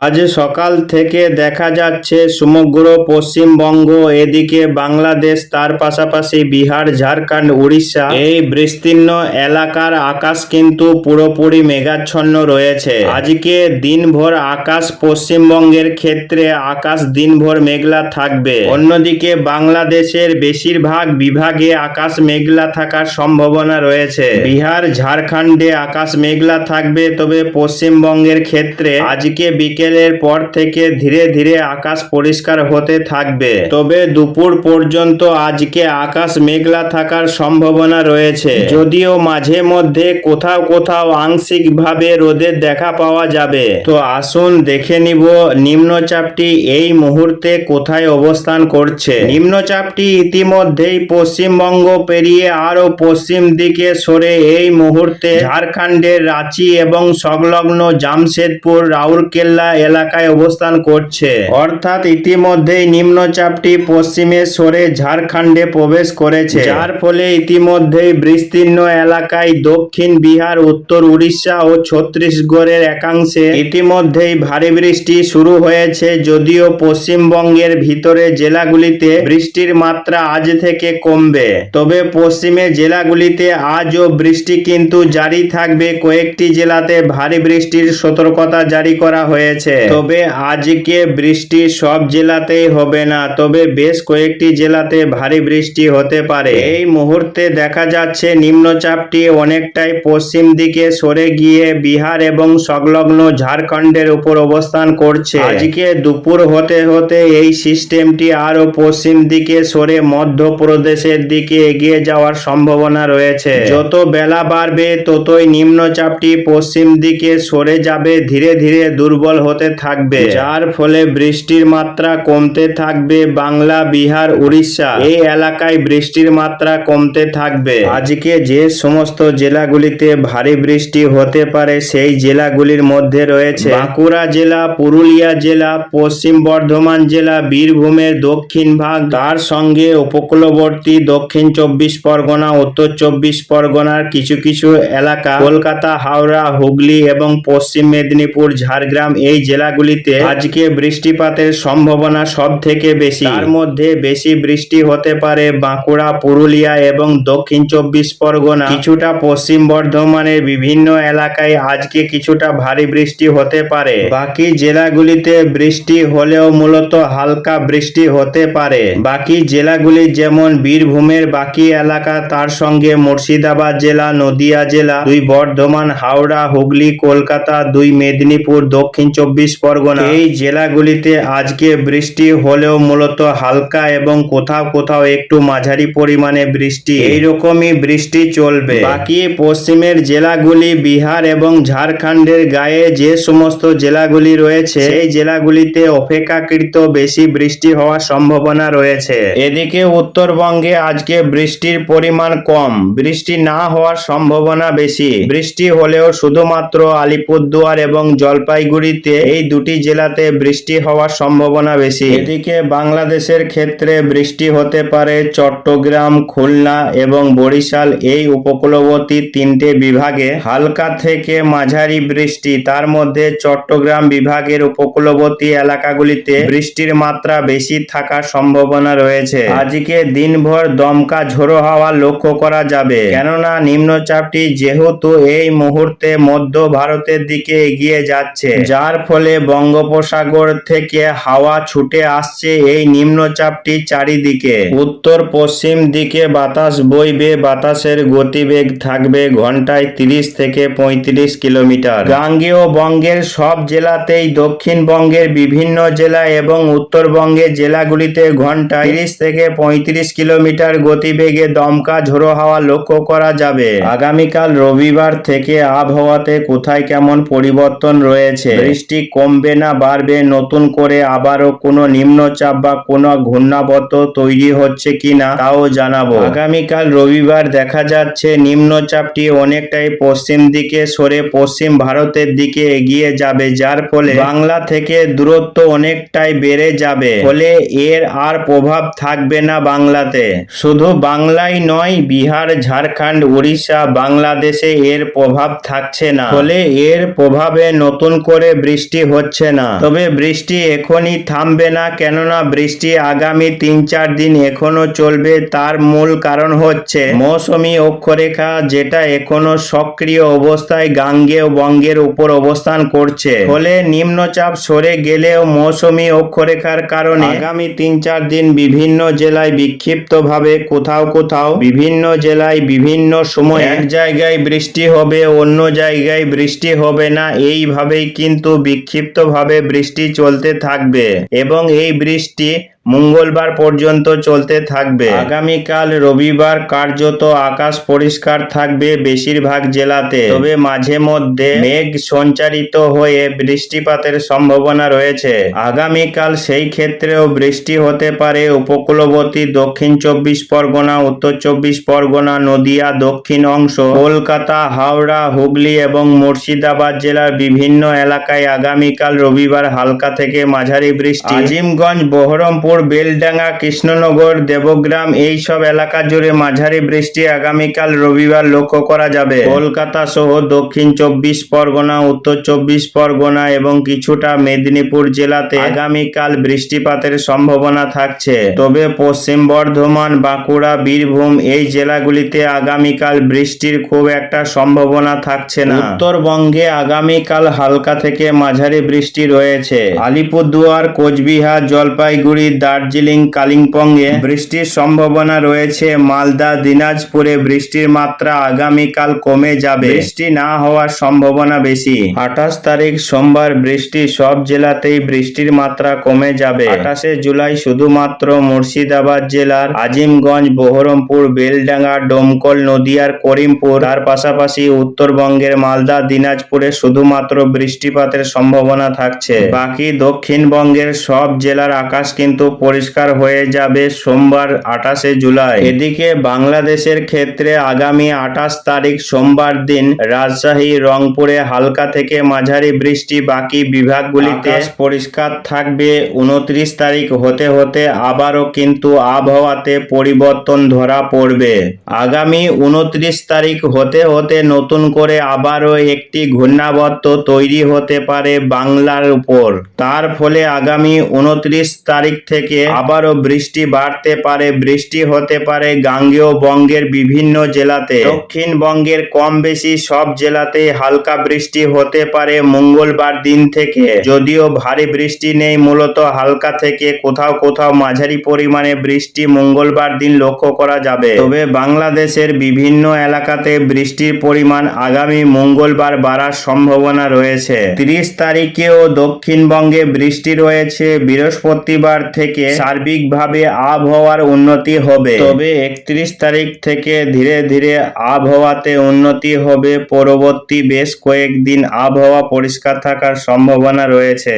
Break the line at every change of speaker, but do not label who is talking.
আজ সকাল থেকে দেখা যাচ্ছে সমগ্র পশ্চিমবঙ্গ, এদিকে বাংলাদেশ, তার পাশাপাশি বিহার, ঝাড়খণ্ড, উড়িষ্যা। এই বিস্তীর্ণ এলাকার আকাশ কিন্তু পুরোপুরি মেঘাচ্ছন্ন রয়েছে। আজকে দিনভর আকাশ পশ্চিমবঙ্গের ক্ষেত্রে আকাশ দিনভর মেঘলা থাকবে। অন্যদিকে বাংলাদেশের বেশিরভাগ বিভাগে আকাশ মেঘলা থাকার সম্ভাবনা রয়েছে। বিহার, ঝাড়খণ্ডে আকাশ মেঘলা থাকবে, তবে পশ্চিমবঙ্গের ক্ষেত্রে আজকে বিকেলের পর থেকে ধীরে ধীরে আকাশ পরিষ্কার হতে থাকবে। তবে দুপুর পর্যন্ত আজকে আকাশ মেঘলা থাকার সম্ভাবনা রয়েছে। যদিও মাঝে মধ্যে কোথাও কোথাও আংশিকভাবে রোদের দেখা পাওয়া যাবে। তো আসুন দেখে নিব নিম্নচাপটি এই মুহূর্তে কোথায় অবস্থান করছে। নিম্নচাপটি ইতিমধ্যেই পশ্চিমবঙ্গ পেরিয়ে আরও পশ্চিম দিকে সরে এই মুহূর্তে ঝাড়খণ্ডের রাঁচি এবং সংলগ্ন জামশেদপুর, রাউরকেল্লা এলাকায় অবস্থান করছে। অর্থাৎ ইতিমধ্যেই নিম্নচাপটি পশ্চিমে সরে ঝাড়খণ্ডে প্রবেশ করেছে। যার ফলে ইতিমধ্যেই বিস্তীর্ণ এলাকায় দক্ষিণ বিহার, উত্তর উড়িষ্যা ও ছত্তিশগড়ের একাংশে ইতিমধ্যেই ভারী বৃষ্টি শুরু হয়েছে। যদিও পশ্চিমবঙ্গের ভিতরে জেলাগুলিতে বৃষ্টির মাত্রা আজ থেকে কমবে। তবে পশ্চিমে জেলাগুলিতে আজও বৃষ্টি কিন্তু জারি থাকবে। কয়েকটি জেলাতে ভারী বৃষ্টির সতর্কতা জারি করা হয়েছে। তবে আজকে বৃষ্টি সব জেলাতেই হবে না তবে বেশ কয়েকটি জেলাতে ভারী বৃষ্টি হতে পারে। এই মুহূর্তে দেখা যাচ্ছে নিম্নচাপটি অনেকটাই পশ্চিম দিকে সরে গিয়ে বিহার এবং সংলগ্ন ঝাড়খণ্ডের উপর অবস্থান করছে। আজকে দুপুর হতে হতে এই সিস্টেমটি আরও পশ্চিম দিকে সরে মধ্যপ্রদেশের দিকে এগিয়ে যাওয়ার সম্ভাবনা রয়েছে। যত বেলা বাড়বে ততই নিম্নচাপটি পশ্চিম দিকে সরে যাবে ধীরে ধীরে দুর্বল হতে থাকবে। যার ফলে বৃষ্টির মাত্রা কমতে থাকবে বাংলা বিহার উড়িষ্যা। এই এলাকায় বৃষ্টির মাত্রা কমতে থাকবে। আজকে যে সমস্ত জেলাগুলিতে ভারী বৃষ্টি হতে পারে সেই জেলাগুলির মধ্যে রয়েছে বাঁকুড়া জেলা পুরুলিয়া জেলা পশ্চিম বর্ধমান জেলা বীরভূমের দক্ষিণ ভাগ। তার সঙ্গে উপকূলবর্তী দক্ষিণ চব্বিশ পরগনা উত্তর চব্বিশ পরগনার কিছু কিছু এলাকা। কলকাতা হাওড়া হুগলি এবং পশ্চিম মেদিনীপুর ঝাড়গ্রাম এই জেলাগুলিতে আজকে বৃষ্টিপাতের সম্ভাবনা সব থেকে বেশি। তার মধ্যে বেশি বৃষ্টি হতে পারে বাঁকুড়া, পুরুলিয়া এবং দক্ষিণ চব্বিশ পরগনা। কিছুটা পশ্চিম বর্ধমানের বিভিন্ন এলাকায় আজকে কিছুটা ভারী বৃষ্টি হতে পারে। বাকি জেলাগুলিতে বৃষ্টি হলেও মূলত হালকা বৃষ্টি হতে পারে। বাকি জেলাগুলি যেমন বীরভূমের বাকি এলাকা, তার সঙ্গে মুর্শিদাবাদ জেলা, নদিয়া জেলা, দুই বর্ধমান, হাওড়া, হুগলি, কলকাতা, দুই মেদিনীপুর, দক্ষিণ চব্বিশ পরগনা। এই জেলাগুলিতে আজকে বৃষ্টি হলেও মূলত হালকা এবং কোথাও কোথাও একটু মাঝারি পরিমাণে বৃষ্টি। এইরকমই বৃষ্টি চলবে। বাকি পশ্চিমের জেলাগুলি বিহার এবং ঝাড়খণ্ডের গায়ে যে সমস্ত জেলাগুলি রয়েছে সেই জেলাগুলিতে অপেক্ষাকৃত বেশি বৃষ্টি হওয়ার সম্ভাবনা রয়েছে। এদিকে উত্তরবঙ্গে আজকে বৃষ্টির পরিমাণ কম। বৃষ্টি না হওয়ার সম্ভাবনা বেশি। বৃষ্টি হলেও শুধুমাত্র আলিপুরদুয়ার এবং জলপাইগুড়িতে এই দুটি জেলাতে বৃষ্টি হওয়ার সম্ভাবনা বেশি। এদিকে বাংলাদেশের ক্ষেত্রে বৃষ্টি হতে পারে চট্টগ্রাম, খুলনা এবং বরিশাল। এই উপকূলবর্তী তিনটে বিভাগে হালকা থেকে মাঝারি বৃষ্টি। তার মধ্যে চট্টগ্রাম বিভাগের উপকূলবর্তী এলাকাগুলিতে বৃষ্টির মাত্রা বেশি থাকার সম্ভাবনা রয়েছে। আজকে দিনভর দমকা ঝোড়ো হাওয়া লক্ষ্য করা যাবে। কেননা, নিম্নচাপটি যেহেতু এই মুহূর্তে মধ্য ভারতের দিকে এগিয়ে যাচ্ছে, যার ফলে বঙ্গোপসাগর থেকে হাওয়া ছুটে আসছে এই নিম্নচাপটি চারিদিকে। উত্তর পশ্চিম দিকে বাতাস বইবে, বাতাসের গতিবেগ থাকবে ঘন্টায় তিরিশ থেকে পঁয়ত্রিশ কিলোমিটার। গাঙ্গেয় বঙ্গের সব জেলাতেই দক্ষিণবঙ্গের বিভিন্ন জেলা এবং উত্তরবঙ্গের জেলাগুলিতে ঘন্টায় তিরিশ থেকে পঁয়ত্রিশ কিলোমিটার গতিবেগে দমকা ঝোড়ো হাওয়া লক্ষ্য করা যাবে। আগামীকাল রবিবার থেকে আবহাওয়াতে কোথায় কেমন পরিবর্তন রয়েছে? বৃষ্টি কমবে না, বাড়বে। নতুন করে আবারও কোনো নিম্নচাপ বা কোনো ঘূর্ণাবর্ত তৈরি হচ্ছে কিনা তাও জানাব। আগামীকাল রবিবার দেখা যাচ্ছে নিম্নচাপটি অনেকটাই পশ্চিম দিকে সরে পশ্চিম ভারতের দিকে এগিয়ে যাবে, যার ফলে বাংলা থেকে দূরত্ব অনেকটাই বেড়ে যাবে। ফলে এর আর প্রভাব থাকবে না বাংলাতে। শুধু বাংলায় নয়, বিহার, ঝাড়খণ্ড, উড়িষ্যা, বাংলাদেশে এর প্রভাব থাকছে না। ফলে এর প্রভাবে নতুন করে বৃষ্টি বৃষ্টি হচ্ছে না। তবে বৃষ্টি এখনই থামবে না, কেননা বৃষ্টি আগামী তিন চার দিন এখনও চলবে। তার মূল কারণ হচ্ছে মৌসুমী অক্ষরেখা, যেটা এখনও সক্রিয় অবস্থায় গাঙ্গেয় বঙ্গের উপর অবস্থান করছে। ফলে নিম্নচাপ সরে গেলেও মৌসুমী অক্ষরেখার কারণে আগামী তিন চার দিন বিভিন্ন জেলায় বিক্ষিপ্তভাবে কোথাও কোথাও, বিভিন্ন জেলায় বিভিন্ন সময় এক জায়গায় বৃষ্টি হবে, অন্য জায়গায় বৃষ্টি হবে না। এইভাবেই কিন্তু বিক্ষিপ্তভাবে বৃষ্টি চলতে থাকবে এবং এই বৃষ্টি মঙ্গলবার পর্যন্ত চলতে থাকবে। আগামীকাল রবিবার কার্যত আকাশ পরিষ্কার থাকবে বেশিরভাগ জেলাতে। তবে মাঝে মধ্যে মেঘ সঞ্চারিত হয়ে বৃষ্টিপাতের সম্ভাবনা রয়েছে। আগামীকাল সেই ক্ষেত্রেও বৃষ্টি হতে পারে উপকূলবর্তী দক্ষিণ চব্বিশ পরগনা, উত্তর চব্বিশ পরগনা, নদিয়া, দক্ষিণ অংশ, কলকাতা, হাওড়া, হুগলি এবং মুর্শিদাবাদ জেলার বিভিন্ন এলাকায় আগামীকাল রবিবার হালকা থেকে মাঝারি বৃষ্টি। আজিমগঞ্জ, বহরমপুর বেলডাঙ্গা, কৃষ্ণনগর, দেবগ্রাম এই সব এলাকা জুড়ে মাঝারি বৃষ্টি আগামীকাল রবিবার লক্ষ্য করা যাবে। কলকাতা সহ দক্ষিণ চব্বিশ পরগনা, উত্তর চব্বিশ পরগনা এবং কিছুটা মেদিনীপুর জেলাতে আগামীকাল বৃষ্টিপাতের সম্ভাবনা থাকছে। তবে পশ্চিম বর্ধমান, বাঁকুড়া, বীরভূম এই জেলাগুলিতে আগামীকাল বৃষ্টির খুব একটা সম্ভাবনা থাকছে না। উত্তরবঙ্গে আগামীকাল হালকা থেকে মাঝারি বৃষ্টি রয়েছে। আলিপুরদুয়ার, কোচবিহার, জলপাইগুড়ি দার্জিলিং, কালিম্পংয়ে বৃষ্টির সম্ভাবনা রয়েছে। মালদা, দিনাজপুরে বৃষ্টির মাত্রা আগামীকাল কমে যাবে। বৃষ্টি না হওয়ার সম্ভাবনা বেশি। আঠাশ তারিখ সোমবার বৃষ্টি, সব জেলাতেই বৃষ্টির মাত্রা কমে যাবে। আঠাশে জুলাই শুধুমাত্র মুর্শিদাবাদ জেলার আজিমগঞ্জ, বহরমপুর, বেলডাঙ্গা, ডোমকল, নদিয়ার করিমপুর। তার পাশাপাশি উত্তরবঙ্গের মালদা, দিনাজপুরে শুধুমাত্র বৃষ্টিপাতের সম্ভাবনা থাকছে। বাকি দক্ষিণবঙ্গের সব জেলার আকাশ কিন্তু পরিষ্কার হয়ে যাবে সোমবার আঠাশে জুলাই। এদিকে বাংলাদেশের ক্ষেত্রে আগামী আঠাশ তারিখ সোমবার দিন রাজশাহী, রংপুরে হালকা থেকে মাঝারি বৃষ্টি। বাকি বিভাগগুলিতে পরিষ্কার থাকবে, উনত্রিশ তারিখ হতে হতে আবারও কিন্তু আবহাওয়াতে পরিবর্তন ধরা পড়বে। আগামী উনত্রিশ তারিখ হতে হতে নতুন করে আবারও একটি ঘূর্ণাবর্ত তৈরি হতে পারে বাংলার উপর। তার ফলে আগামী উনত্রিশ তারিখ থেকে আবারও বৃষ্টি বাড়তে পারে, বৃষ্টি হতে পারে গাঙ্গেয় বঙ্গের বিভিন্ন জেলাতে। দক্ষিণবঙ্গের কম বেশি সব জেলাতে হালকা বৃষ্টি হতে পারে মঙ্গলবার দিন থেকে। যদিও ভারী বৃষ্টি নেই, মূলত হালকা থেকে কোথাও কোথাও মাঝারি পরিমাণে বৃষ্টি মঙ্গলবার দিন লক্ষ্য করা যাবে। তবে বাংলাদেশের বিভিন্ন এলাকাতে বৃষ্টির পরিমাণ আগামী মঙ্গলবার বাড়ার সম্ভাবনা রয়েছে। তিরিশ তারিখেও দক্ষিণবঙ্গে বৃষ্টি রয়েছে, বৃহস্পতিবার থেকে সার্বিকভাবে আবহাওয়ার উন্নতি হবে। তবে একত্রিশ তারিখ থেকে ধীরে ধীরে আবহাওয়াতে উন্নতি হবে। পরবর্তী বেশ কয়েকদিন আবহাওয়া পরিষ্কার থাকার সম্ভাবনা রয়েছে।